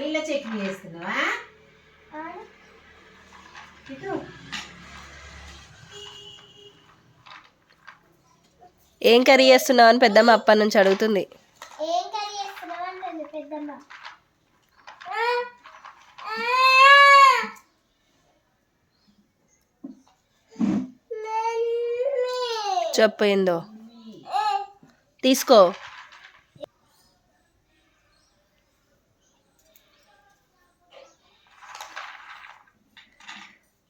పల్లీల చట్నీ చేస్తున్నావా. ఇటు. ఏం కర్రీ చేస్తున్నావు అని పెద్దమ్మ అప్పటి నుంచి అడుగుతుంది. ఏం కర్రీ చేస్తున్నావు అంటుంది పెద్దమ్మ. చెప్పు ఏందో. తీసుకో.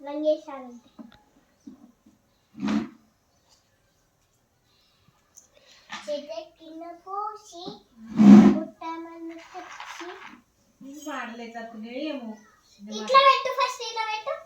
లంగేసానంటే చెట్టెక్కిన పోసి పుట్టమన్ను తెచ్చి. ఏమో. ఇట్లా పెట్టు ఫస్ట్ ఇట్లా పెట్టు.